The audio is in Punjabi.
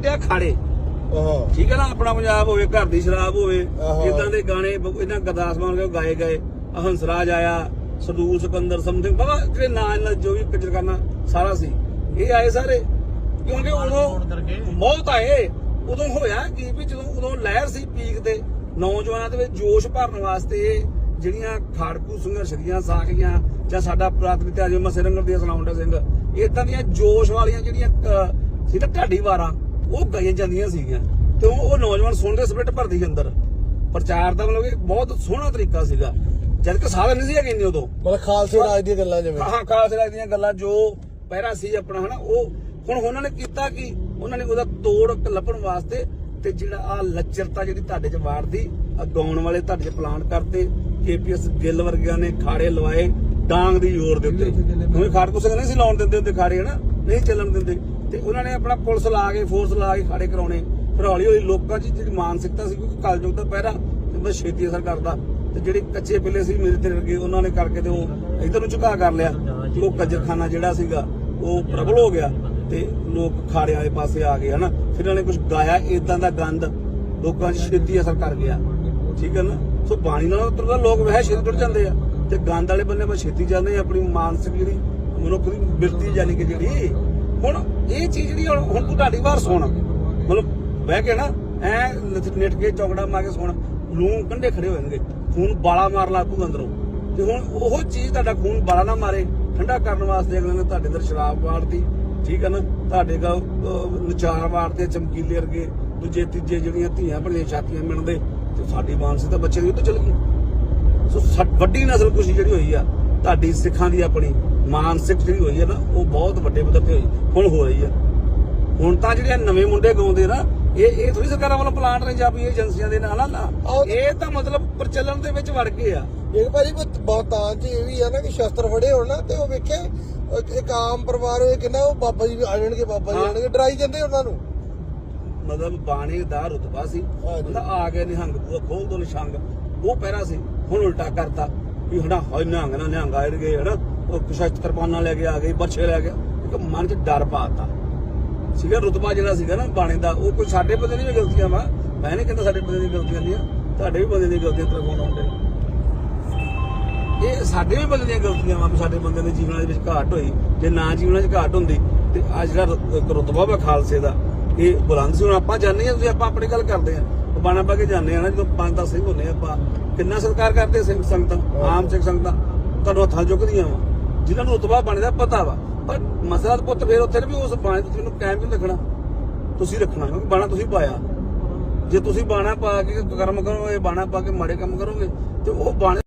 ਕੱਢਿਆ ਖਾੜੇ। ਆਹ। ਠੀਕ ਹੈ ਨਾ? ਆਪਣਾ ਪੰਜਾਬ ਹੋਵੇ ਘਰ ਦੀ ਸ਼ਰਾਬ ਹੋਵੇ ਆਹੋ। ਇਦਾਂ ਦੇ ਗਾਣੇ ਬ- ਇਹਨਾਂ ਗਦਾਸ ਮਾਨ ਕੇ ਗਾਏ ਗਏ। ਆਹ ਹੰਸਰਾਜ ਆਇਆ ਸਰਦੂਲ ਸਿਕੰਦਰ ਸਮਥਿੰਗ। ਬਾਬਾ ਜਿਹੜੇ ਨਾਂ ਇਹਨਾਂ ਜੋ ਵੀ ਕੱਜਰ ਕਰਨਾ ਸਾਰਾ ਸੀ। ਇਹ ਆਏ ਸਾਰੇ। ਕਿਉਂਕਿ ਉਦੋਂ ਬਹੁਤ ਆਏ। ਉਦੋਂ ਹੋਇਆ ਕੀ ਵੀ ਜਦੋਂ ਉਦੋਂ ਲਹਿਰ ਸੀ ਪੀਕ ਤੇ ਨੌਜਵਾਨਾਂ ਦੇ ਵਿੱਚ ਜੋਸ਼ ਭਰਨ ਵਾਸਤੇ ਜਿਹੜੀਆਂ ਖਾੜਕੂ ਸੰਘਰਸ਼ ਦੀਆਂ ਸਾਖੀਆਂ ਜਾਂ ਸਾਡਾ ਪ੍ਰਾਤਮਿਕ ਤੇ ਅਜੇ ਮਸਰੰਗਰ ਦੀ ਸਲਾਉਂਡਾ ਸਿੰਘ ਇਦਾਂ ਦੀਆਂ ਜੋਸ਼ ਵਾਲੀਆਂ ਜਿਹੜੀਆਂ ਅਹ, ਸੀ ਨਾ ਢਾਡੀ ਵਾਰਾਂ ਉਹ ਗਾਈਆਂ ਜਾਂਦੀਆਂ ਸੀਗੀਆਂ ਤੇ ਉਹ ਨੌਜਵਾਨ ਸੁਣਦੇ ਸਪਿਰਟ ਭਰਦੀ ਸੀ ਅੰਦਰ। ਪ੍ਰਚਾਰ ਦਾ ਮਤਲਬ ਕਿ ਬਹੁਤ ਸੋਹਣਾ ਤਰੀਕਾ ਸੀਗਾ। ਜਦ ਕਿ ਸਾਧਨ ਨਹੀਂ ਸੀ ਹੈਗੇ ਇੰਨੇ ਉਦੋਂ। ਮਤਲਬ ਖਾਲਸੇ ਰਾਜ ਦੀਆਂ ਗੱਲਾਂ ਜਿਵੇਂ। ਹਾਂ ਖਾਸ ਰਾਜ ਦੀਆਂ ਗੱਲਾਂ ਜੋ ਪਹਿਰਾ ਸੀ ਆਪਣਾ ਹਨਾ ਉਹ ਹੁਣ ਉਹਨਾਂ ਨੇ ਕੀਤਾ ਕੀ? ਉਹਨਾਂ ਨੇ ਉਹਦਾ ਤੋੜ ਲੱਭਣ ਵਾਸਤੇ ਤੇ ਜਿਹੜਾ ਆ ਲੱਚਰਤਾ ਜਿਹੜੀ ਤੁਹਾਡੇ ਚ ਵਾਰਦੀ ਆ ਗਾਉਣ ਵਾਲੇ ਤੁਹਾਡੇ ਚ ਪਲਾਨ ਕਰਤੇ ਕੇਪੀਐਸ ਗਿੱਲ ਵਰਗਿਆਂ ਨੇ ਖਾੜੇ ਲਵਾਏ ਡਾਂਗ ਦੀ ਜ਼ੋਰ ਦੇ ਉੱਤੇ। ਕਿਉਂਕਿ ਖਾੜਕੂ ਸਿੰਘ ਨਹੀਂ ਸੀ ਲਾਉਣ ਦਿੰਦੇ ਹੁੰਦੇ ਖਾੜੇ ਹਨਾ? ਨਹੀਂ ਚੱਲਣ ਦਿੰਦੇ। ਉਹਨਾਂ ਨੇ ਆਪਣਾ ਪੁਲਿਸ ਲਾ ਕੇ ਫੋਰਸ ਲਾ ਕੇ ਖੜੇ ਕਰਾਉਣੇ। ਫਿਰ ਹੌਲੀ ਹੌਲੀ ਲੋਕਾਂ 'ਚ ਜਿਹੜੀ ਮਾਨਸਿਕਤਾ ਸੀ, ਕਿਉਂਕਿ ਕਲਯੁਗ ਦਾ ਪਹਿਰਾ ਤੇ ਛੇਤੀ ਅਸਰ ਕਰਦਾ। ਤੇ ਜਿਹੜੇ ਕੱਚੇ ਪਿੱਲੇ ਸੀ, ਮੇਰੇ ਤੇਰੇ ਵਰਗੇ, ਉਹਨਾਂ ਨੇ ਕਰਕੇ ਤੇ ਉਹ ਇਧਰ ਨੂੰ ਝੁਕਾ ਕਰ ਲਿਆ। ਉਹ ਕੱਜਰਖਾਨਾ ਜਿਹੜਾ ਸੀਗਾ, ਉਹ ਪ੍ਰਬਲ ਹੋ ਗਿਆ। ਤੇ ਲੋਕ ਖਾੜੇ ਵਾਲੇ ਪਾਸੇ ਆ ਗਏ, ਹਨਾ? ਫਿਰ ਇਹਨਾਂ ਨੇ ਕੁਝ ਗਾਇਆ ਇਦਾਂ ਦਾ ਗੰਦ। ਲੋਕਾਂ 'ਚ ਛੇਤੀ ਅਸਰ ਕਰ ਗਿਆ। ਠੀਕ ਹੈ ਨਾ? ਸੋ ਬਾਣੀ ਨਾਲ ਤੁਰਦਾ ਲੋਕ ਵਹਿ ਛੇਤੀ ਟੁੱਟ ਜਾਂਦੇ ਆ। ਤੇ ਗੰਦ ਵਾਲੇ ਬੰਨੇ ਬਸ ਛੇਤੀ ਜਾਂਦੇ ਆ, ਆਪਣੀ ਮਾਨਸਿਕ ਜਿਹੜੀ ਮਨੁੱਖ ਦੀ ਬਿਰਤੀ ਜਾਨੀ ਕਿ ਜਿਹੜੀ ਹੁਣ ਇਹ ਚੀਜ਼ ਜਿਹੜੀ ਹੁਣ ਤੂੰ ਢਾਡੀ ਵਾਰ ਸੁਣ। ਮਤਲਬ ਬਹਿ ਕੇ ਨਾ, ਐ ਨੇਟ ਕੇ ਚੌਕੜਾ ਮਾਰ ਕੇ ਸੁਣ। ਲੂੰ ਕੰਢੇ ਖੜੇ ਹੋ ਖੂਨ ਬਾਲਾ ਮਾਰ ਲਾ ਤੂੰ ਅੰਦਰੋਂ। ਤੇ ਹੁਣ ਉਹ ਚੀਜ਼ ਤੁਹਾਡਾ ਖੂਨ ਬਾਲਾ ਨਾ ਮਾਰੇ। ਠੰਡਾ ਕਰਨ ਵਾਸਤੇ ਅਗਲੇ ਨੇ ਤੁਹਾਡੇ ਅੰਦਰ ਸ਼ਰਾਬ ਵਾਰਤੀ ਠੀਕ ਹੈ ਨਾ? ਤੁਹਾਡੇ ਦਾ ਨਚਾਰ ਵਾਰਤੇ ਚਮਕੀਲੇ ਵਰਗੇ। ਦੂਜੇ ਤੀਜੇ ਜਿਹੜੀਆਂ ਧੀਆਂ ਭਲੀਆਂ ਛਾਤੀਆਂ ਮਿਲਦੇ। ਤੇ ਸਾਡੀ ਮਾਨਸਿਕਤਾ ਬੱਚੇ ਦੀ ਉੱਤੇ ਚਲ ਗਈ। ਸੋ ਵੱਡੀ ਨਸਲ ਕੁਸ਼ੀ ਜਿਹੜੀ ਹੋਈ ਆ, ਤੁਹਾਡੀ ਸਿੱਖਾਂ ਦੀ ਆਪਣੀ। ਮਾਨਸਿਕ ਜਿਹੜੀ ਹੋਈ ਆ ਨਾ ਉਹ ਬਹੁਤ ਵੱਡੇ ਪੱਧਰ ਤੇ ਹੋਈ। ਹੁਣ ਹੋ ਰਹੀ ਆ ਹੁਣ ਤਾਂ ਜਿਹੜੇ ਨਵੇਂ ਮੁੰਡੇ ਗਾਉਂਦੇ ਨਾ ਇਹ ਇਹ ਥੋੜੀ ਸਰਕਾਰਾਂ ਵੱਲੋਂ ਪਲਾਨ ਰਹੇ ਜਾਂ ਵੀ ਏਜੰਸੀਆਂ ਦੇ ਨਾਲ ਨਾ। ਇਹ ਤਾਂ ਮਤਲਬ ਪ੍ਰਚਲਨ ਦੇ ਵਿੱਚ ਵੜ ਗਏ ਆ। ਇੱਕ ਭਾਜੀ ਬਹੁਤਾਂ ਚ ਇਹ ਵੀ ਆ ਨਾ ਕਿ ਸ਼ਸਤਰ ਫੜੇ ਹੋਣ ਨਾ ਤੇ ਉਹ ਵੇਖੇ ਇੱਕ ਆਮ ਪਰਿਵਾਰ ਹੋਏ ਕਿੰਨਾ ਉਹ ਬਾਬਾ ਜੀ ਆ ਜਾਣਗੇ ਬਾਬਾ ਜੀ ਹਾਂ। ਆਣਗੇ ਡਰਾਈ ਜਾਂਦੇ ਉਹਨਾਂ ਨੂੰ। ਮਤਲਬ ਬਾਣੇ ਦਾ ਰੁਤਬਾ ਸੀ। ਕਹਿੰਦਾ ਆ ਗਿਆ ਨਿਹੰਗ ਖੋਲ ਦੋ ਨਿਸ਼ੰਗ ਉਹ ਪਹਿਰਾ ਸੀ ਹੁਣ ਉਲਟਾ ਕਰਤਾ ਵੀ ਹਣਾ ਹੋਏ ਨਿਹੰਗ ਨਾ ਨਿਹੰਗ ਆਏ ਗਏ ਹਨਾ? ਉਹ ਕੁਸ਼ਤ ਕਿਰਪਾਨਾਂ ਲੈ ਕੇ ਆ ਗਏ ਬੱਚੇ ਲੈ ਗਿਆ ਇੱਕ ਮਨ 'ਚ ਡਰ ਪਾਤਾ। ਸੀਗਾ ਰੁਤਬਾ ਜਿਹੜਾ ਸੀਗਾ ਨਾ ਬਾਣੇ ਦਾ ਉਹ ਕੋਈ ਸਾਡੇ ਬੰਦੇ ਦੀ ਵੀ ਗਲਤੀਆਂ ਵਾ। ਮੈਂ ਨਹੀਂ ਕਹਿੰਦਾ ਸਾਡੇ ਬੰਦੇ ਦੀ ਗਲਤੀਆਂ ਨਹੀਂ ਤੁਹਾਡੇ ਵੀ ਬੰਦੇ ਦੀ ਗਲਤੀਆਂ ਤਰਫੋਂ ਆਉਂਦੇ। ਇਹ ਸਾਡੇ ਵੀ ਬੰਦੇ ਦੀਆਂ ਗਲਤੀਆਂ ਵਾ ਸਾਡੇ ਬੰਦੇ ਦੇ ਜੀਵਨਾਂ ਦੇ ਵਿੱਚ ਘਾਟ ਹੋਈ। ਜੇ ਨਾ ਜੀਵਨਾਂ 'ਚ ਘਾਟ ਹੁੰਦੀ ਤੇ ਆ ਜਿਹੜਾ ਰੁਤਬਾ ਵਾ ਖਾਲਸੇ ਦਾ ਇਹ ਬੁਲੰਦ ਸੀ। ਹੁਣ ਆਪਾਂ ਜਾਣਦੇ ਆ ਤੁਸੀਂ ਆਪਾਂ ਆਪਣੀ ਗੱਲ ਕਰਦੇ ਆ ਬਾਣਾ ਪਾ ਕੇ ਜਾਂਦੇ ਆ ਨਾ ਜਦੋਂ ਪੰਜ ਦਸ ਸਿੰਘ ਹੁੰਦੇ ਆ ਆਪਾਂ ਕਿੰਨਾ ਸਤਿਕਾਰ ਕਰਦੇ ਸਿੰਘ ਸੰਗਤਾਂ ਆਮ ਸਿੰਘ ਸੰਗਤਾਂ? ਤੁਹਾਨੂੰ ਹੱਥਾਂ ਚੁੱਕਦੀਆਂ ਵਾ। ਜਿਨ੍ਹਾਂ ਨੂੰ ਰੁਤਬਾ ਬਾਣੇ ਦਾ ਪਤਾ ਵਾ। ਪਰ ਮਸਲਾ ਤਾਂ ਪੁੱਤ ਫੇਰ ਉੱਥੇ ਵੀ ਉਸ ਬਾਣੀ ਤੇ ਮੈਨੂੰ ਕਾਇਮ ਕਿਉਂ ਰੱਖਣਾ। ਤੁਸੀਂ ਰੱਖਣਾ ਕਿਉਂਕਿ ਬਾਣਾ ਤੁਸੀਂ ਪਾਇਆ। ਜੇ ਤੁਸੀਂ ਬਾਣਾ ਪਾ ਕੇ ਕਰਮ ਕਰੋਗੇ, ਬਾਣਾ ਪਾ ਕੇ ਮਾੜੇ ਕੰਮ ਕਰੋਗੇ, ਤੇ ਉਹ ਬਾਣੇ